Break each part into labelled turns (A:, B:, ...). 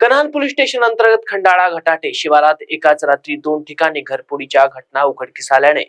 A: Kanhan police station अंतर्गत खंडाळा घटाटे शिवारात एकाच रात्री दोन ठिकाणी घरफोडीच्या घटना उघडकीस आल्याने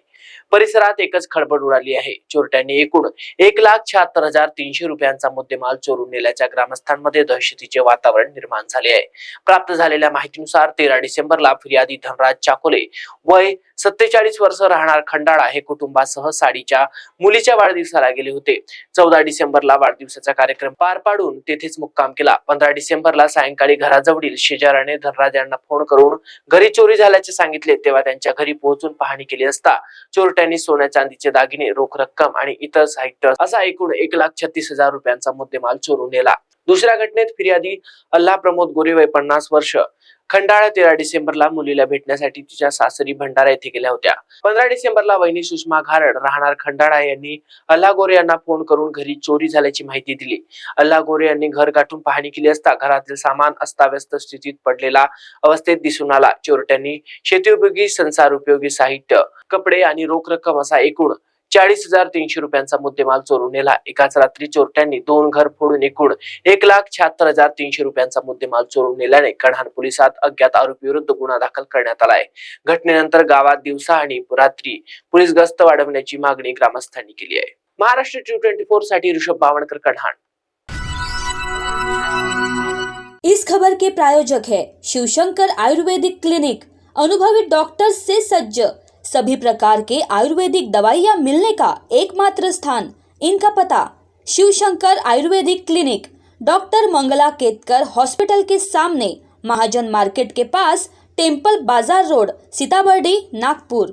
A: परिसरात एकच खळबळ उडाली आहे. चोरट्यांनी एकूण एक लाख शहात्तर हजार तीनशे रुपयांचा मुद्देमाल चोरून नेल्याच्या ग्रामस्थांमध्ये दहशतीचे वातावरण निर्माण झाले आहे. प्राप्त झालेल्या माहितीनुसार तेरा डिसेंबरला फिर्यादी धनराज चाकोले वय सत्तेचाळीस वर्ष राहणार खंडाळा हे कुटुंबासह साडीच्या मुलीच्या वाढदिवसाला गेले होते. चौदा डिसेंबरला वाढदिवसाचा कार्यक्रम पार पाडून तेथेच मुक्काम केला. पंधरा डिसेंबरला सायंकाळी घराजवळील शेजाऱ्याने धनराज यांना फोन करून घरी चोरी झाल्याचे सांगितले तेव्हा त्यांच्या घरी पोहोचून पाहणी केली असता चोरट्यांनी सोन्या चांदीचे दागिने रोख रक्कम आणि इतर साहित्य. असा एकूण एक लाख छत्तीस हजार रुपयांचा मुद्देमाल चोरून नेला. दुसऱ्या घटनेत फिर्यादी अल्ला प्रमोद गोरे वय पन्नास वर्ष. खंडाळा तेरा डिसेंबरला मुलीला भेटण्यासाठी तिच्या सासरी भंडारा येथे गेल्या होत्या. पंधरा डिसेंबरला वहिनी सुषमा घारड राहणार खंडाळा यांनी अल्ला गोरे यांना फोन करून घरी चोरी झाल्याची माहिती दिली. अल्ला गोरे यांनी घर गाठून पाहणी केली असता घरातील सामान अस्ताव्यस्त स्थितीत पडलेला अवस्थेत दिसून आला. चोरट्यांनी शेतीउपयोगी संसार उपयोगी साहित्य कपडे आणि रोख रक्कम असा एकूण चाळीस हजार तीनशे रुपयांचा मुद्देमाल चोरून नेला. एकाच रात्री चोरट्यांनी दोन घर फोडून एकूण एक लाख शहात्तर हजार तीनशे रुपयांचा मुद्देमाल चोरून नेल्याने कढाण पोलिसात अज्ञात आरोपी विरुद्ध गुन्हा दाखल करण्यात आला आहे. घटनेनंतर गावात दिवसा आणि रात्री पोलीस गस्त वाढवण्याची मागणी ग्रामस्थांनी केली आहे. महाराष्ट्र टी ट्वेंटी फोरसाठी ऋषभ बावणकर कढाण
B: इस खबर के प्रायोजक है शिवशंकर आयुर्वेदिक क्लिनिक। अनुभवी डॉक्टर से सज्ज। सभी प्रकार के आयुर्वेदिक दवाइयाँ मिलने का एकमात्र स्थान इनका पता Shiv Shankar Ayurvedic clinic, doctor Mangala Ketkar hospital के सामने महाजन मार्केट के पास टेंपल बाज़ार रोड, सीताबर्डी, नागपुर।